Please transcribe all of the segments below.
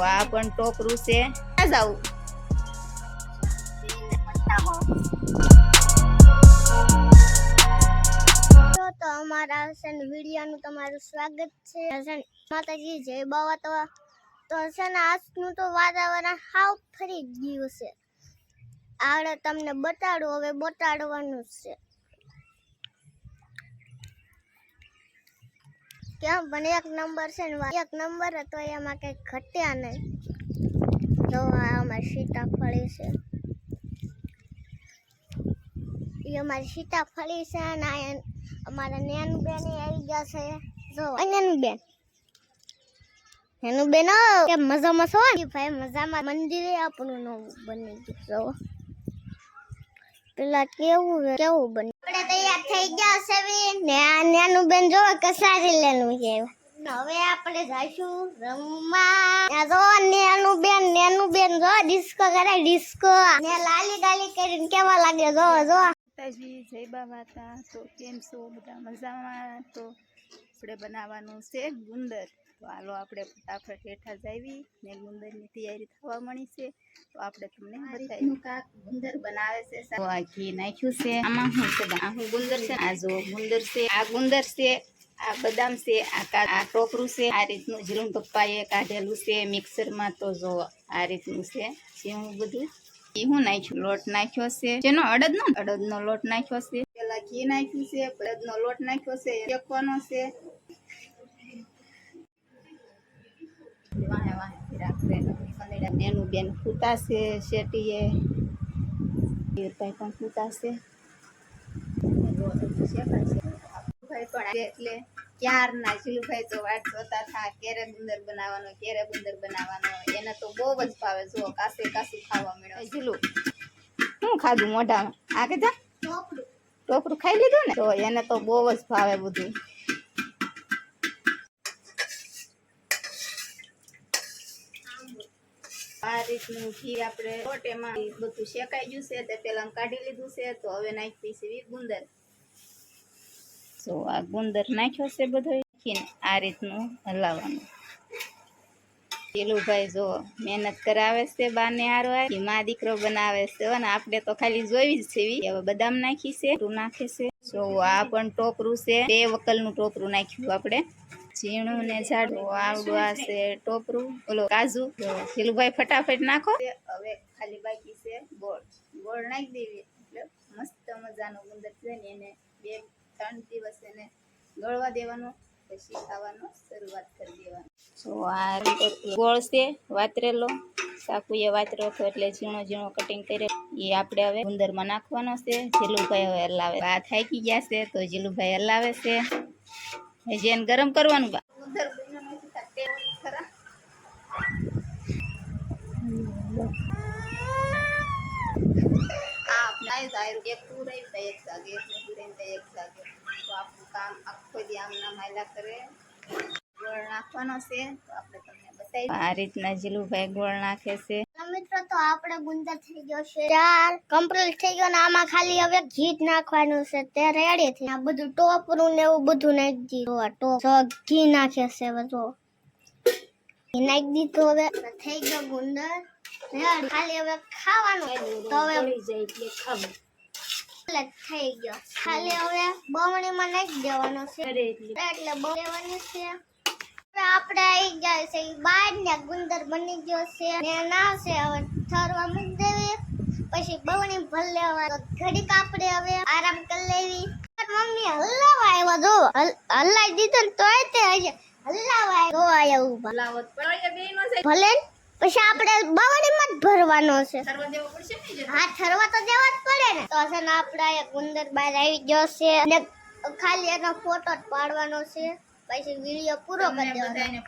આ પણ ટોપરું છે. ક્યાં જાવું અમારા છે ને વિડીયોનું તમારું સ્વાગત છે. માતાજી, જય બાવા તો. તો છે ને આજનું તો વાતાવરણ હાવ ફરી ગયું છે. આવડે તમને બતાડું, હવે બતાડવાનું છે. કેમ પણ એક નંબર છે ને એક નંબર હતો, એમાં કંઈ ઘટ્યા નહીં. તો આ અમારી સીતાફળી છે. એ અમારી સીતાફળી છે અને આ અમારા નેનબેન આવી ગયા છે. જો નેનબેન. બેન નેનું બેન કે મજામાં છો? ને ભાઈ મજામાં. મંદિરે આપણું નવું બની ગયું પેલા કેવું કેવું બન્યું તૈયાર થઈ ગયા છે ને આ બેન જો કસારી લેનું છે હવે આપણે જઈશું રમવા. જો નેનું બેન નેનું બેન જો ડિસ્કો કરે ડિસ્કો ને લાલી ગાલી કરીને કેવા લાગે જો જો. માતાજી, જય બા તો કેમ છો? બધા મજામાં? તો આપણે બનાવવાનું છે ગુંદર. તો હાલો આપણે ફટાફટ હેઠા જાવી ને ગુંદરની તૈયારી થવા મળી છે. તો આપણે તમને બતાવી કાક ગુંદર બનાવે છે તો આ ઘી નાખ્યું છે. આમાં શું છે? આ શું ગુંદર છે? આ જો ગુંદર છે. આ ગુંદર છે આ બદામ છે આ આ ટોપરું છે આ રીતનું જીરું પપ્પાએ કાઢેલું છે મિક્સરમાં. તો જો આ રીતનું છે. જેવું બધું? ઘી હું નાખ્યું? લોટ નાખ્યો છે. જેનો અડદ નો અડદ નો લોટ નાખ્યો છે. પેલા ઘી નાખ્યું છે અડદ નો લોટ નાખ્યો છે શેકવાનો છે. વાહે રાખશે કંદડા બેનું બેન ફૂતા છે શેટીએ ભાઈ પણ ફૂતા છે લોટ હજુ શેકાય છે ભાઈ એટલે ક્યારના જીલુભાઈ તો વાટ જોતા હતા કેરે ગુંદર બનાવવાનો કેરે ગુંદર બનાવવાનો. એને તો બહુ જ ભાવે. જો કાસે કાસું ખાવા મળ્યો જીલું શું ખાધું મોઢામાં? આ કીધા ટોપરું ખાઈ લીધું ને? તો એને તો બહુ જ ભાવે બધું. આ રીતનું ઘી આપણે લોટ એમાં બધું શેકાઈ ગયું છે તે પેલા કાઢી લીધું છે, તો હવે નાખી છે ગુંદર. તો આ ગુંદર નાખ્યો છે બધો નાખીને આ રીતનું હલાવવાનું. ભાઈ જો મહેનત કરાવે છે બાને હારો મા દીકરો બનાવે છે અને આપણે તો ખાલી જોઈ જ છે હવે બદામ નાખી છે નાખે છે. જો આ પણ ટોપરું છે, બે વકલનું ટોપરું નાખ્યું આપણે. ઝીણું ને જાડું આવડું આ છે ટોપરું ઓલો કાજુ તો પેલું ફટાફટ નાખો. હવે ખાલી બાકી છે ગોળ. ગોળ નાખી દેવી. એટલે મસ્ત મજાનો ગુંદર છે ને એને બે ત્રણ દિવસ એને ગળવા દેવાનો પછી ખાવાનો શરૂઆત કરી દેવાની. તો આ રીતે ગોળ છે વાતરેલો. સાકુએ વાતરો હતો એટલે ઝીણો ઝીણો કટિંગ કરે એ આપણે હવે ગુંદરમાં નાખવાનો છે. જીલુભાઈ હવે હલાવે. આ થાકી ગયા છે તો જીલુભાઈ હલાવે છે. હજી એને ગરમ કરવાનું બા. આ એક પૂરાયું એક જાગે તો એક જાગે. તો આપણું કામ આખો દી આમ નામ હાલ્યા કરે. ગોળ નાખવાનો છે તો આપણે તમને બતાવી આ રીતના જીલુભાઈ ગોળ નાખે છે. મિત્રો તો આપણે ગુંદર થઈ ગયો છે. ચાર કમ્પ્લીટ થઈ ગયો ને આમાં ખાલી હવે ઘી નાખવાનું છે. તે રેડી થઈ આ બધું ટોપરું ને એવું બધું નાખી દીધું આ ટોપ ઘી નાખે છે બધું ઘી નાખી દીધું હવે. થઈ ગયો ગુંદર. રેડી ખાલી હવે ખાવાનું તો હવે એટલે થઈ ગયો. ખાલી હવે બમણીમાં નાખી દેવાનો છે. એટલે. બમણી છે. આપણે આવી ગયા છે. બાર ને ગુંદર બની ગયો છે. ને ના છે હવે ઠરવા મૂકી દેવી પછી બવણી ભલ લેવા. ઘડીક આપણે હવે આરામ કરી લેવી. મમ્મી હલાવા આવ્યો જો. હલ- હલાઈ દીધો ને તોય તે હલાવા આવ્યો નો જાય ભલે પછી આપણે બવણીમાં જ ભરવાનો છે. જે હા ઠરવા તો દેવા જ પડે ને. તો છે ને આપણે ગુંદર બહાર આવી ગયો છે. ને ખાલી એનો ફોટો જ પાડવાનો છે. પછી વીડિયો પૂરો કરી દેવાનો.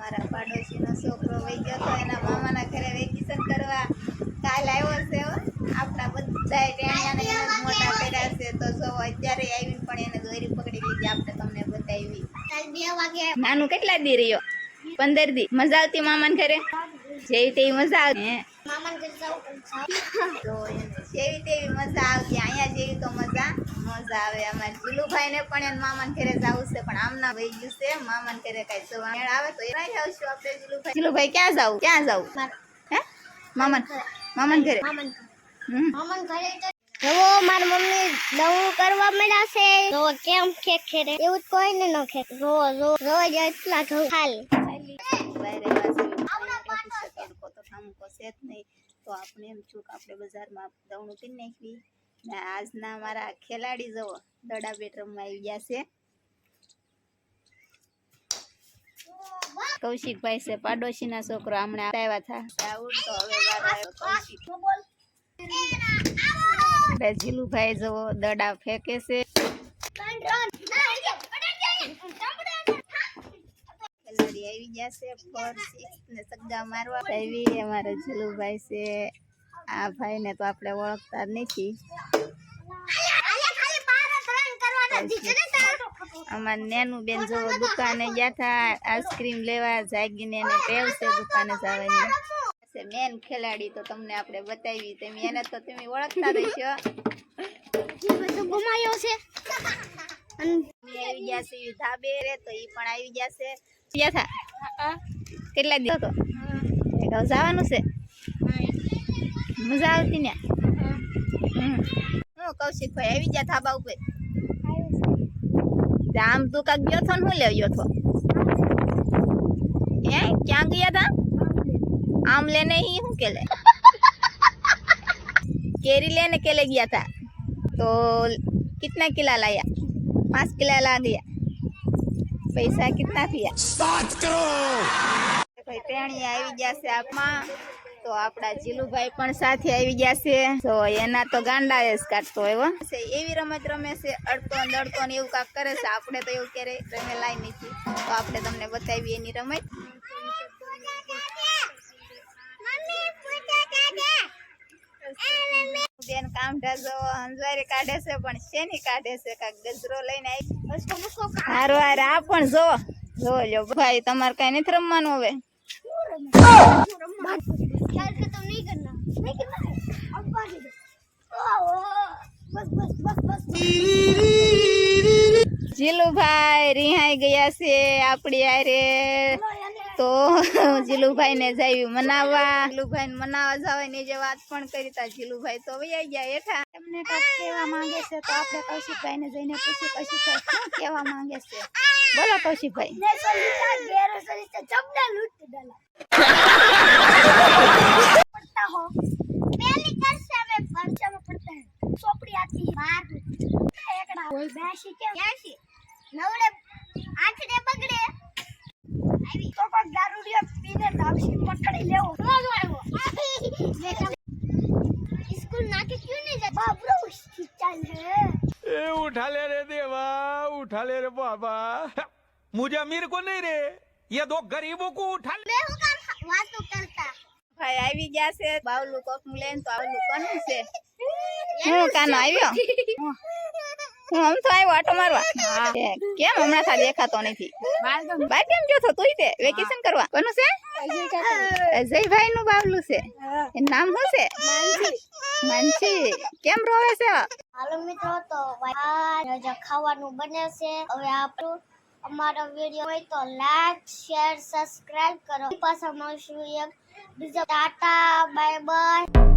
મારા પાડોશીનો છોકરો વહી ગયો તો એના મામાના ઘરે વેકેશન કરવા કાલ આવ્યો છે આપણા બધા ટેણિયાને મોટા કર્યા છે. તો જો અત્યારે આવી પણ એને દોરી પકડી લીધી. આપણે તમને બતાવી. કાલ બે વાગે નાનું કેટલા દી રહ્યો? પંદર દી. મજા આવતી મામાને ઘરે? જેવી તેવી મજા આવતી. મામાન ઘરે તો જેવી તેવી મજા આવતી. અહીંયા જેવી તો મજા. મજા આવે અમારે જીલુભાઈ ને પણ એના મામા ઘરે જવું છે પણ આમના વહી ગયું છે. મામા ઘરે કઈ જવા મેળ આવે તો એ આવશું આપણે જીલુભાઈ. જીલુભાઈ ક્યાં જવું? ક્યાં જવું? હે? મામાન મામાન ઘરે? મામાન હમ. મામન ઘરે તો મારી મમ્મી દવું કરવા મળ્યા છે. જો કેમ કે ખેરે એવું જ કોઈને ન ખેડે. રો રો રો જ એટલા ઘઉં ખાલી તો તો આપણે એમ છું કે આપણે બજારમાં દવણું પી નાખવી. ને આજના મારા ખેલાડી જવો દડા બેટ રમવા આવી ગયા છે. કૌશિકભાઈ છે, પાડોશીના છોકરો હમણાં આવ્યા હતા. આવું તો હવે વારો આવ્યો કૌશિક. આપણે જીલુભાઈ જવો દડા ફેંકે છે. ખેલાડી આવી ગયા છે, ફોર સિક્સ ને સગ્ગા મારવા. આવી અમારા જીલુભાઈ છે. આ ભાઈને તો આપણે ઓળખતા જ નથી. અમાર નેનું બેન જો દુકાને ગયા હતા આઈસ્ક્રીમ લેવા જાગીને એને ટેવ છે દુકાને જવાની. મેન ખેલાડી તો તમને આપણે બતાવી તમે એને તો તમે ઓળખતા રહેશો ગુમાયો છે આવી ગયા છે ધાબે રે તો એ પણ આવી ગયા છે. કેટલા દિવસ? તો જવાનું છે? મજા આવતી ને હમ હું કૌશિકભાઈ આવી ગયા ધાબા ઉપર તે આમ તું કાક ગયો છો ને હું લેવ્યો છો એ ક્યાં ગયા હતા આમ લેને ही हूँ के ले केरी लेने के लिए गया था तो कितना किला लाया पाँच किला ला दिया पैसा कितना पिया ભાઈ પેણી આવી ગયા છે આપમાં તો આપણા જીલુભાઈ પણ સાથે આવી ગયા છે. તો એના તો ગાંડા જ કાઢતો એવો એવી રમત રમે છે અડતો દડતો ને એવું કાંક કરે છે. આપણે તો એવું ક્યારેય રમેલાય નથી. તો આપણે તમને બતાવીએ એની રમત. બેન કામ ઢાસો અંજવારી કાઢે છે, પણ શેની કાઢે છે? કાક ગજરો લઈને આવી. હારો હારે, આ પણ જો. જો લ્યો. ભાઈ, તમારે કઈ નથી રમવાનું હવે? જીલુભાઈ રિહાઈ ગયા છે આપડી હારે. તો જીલુભાઈ ને જાય મનાવવા. જીલુભાઈ ને મનાવવા જવાય ને જે વાત પણ કરી તા જીલુભાઈ તો વૈયા ગયા હેઠા. ને કંઈક કહેવા માંગે છે તો આપણે કૌશિકભાઈને જઈને પૂછી કૌશિકભાઈ શું કહેવા માંગે છે? બોલો કૌશિકભાઈ. બગડે. આવી. તો પણ દારૂડિયો પીને તાપસી પકડી લેવો. આવ્યો स्कूल ना के क्यों नहीं जाता बाबरू उसकी चल है ए उठा ले रे देवा उठा ले रे बाबा मुझे अमीर को नहीं रे ભાઈ આવી ગયા છે બાવ કોક લઈને તો આવલું કોનું છે. હું કાનો આવ્યો? હું આમ તો આવ્યો આટો મારવા. કેમ હમણાં થા દેખાતો નથી? બાર કેમ ગયો તો તું તે વેકેશન કરવા. કોનું છે? અજયભાઈ નું બાવલું છે. એનું નામ શું છે? માનસી. કેમ રોવે છે? હાલો મિત્રો તો ખાવાનું બને છે. હવે આપણું અમારો વીડિયો હોય તો લાઈક શેર સબસ્ક્રાઇબ કરો. પાછા મળશું એક બીજા ટાટા બાય બાય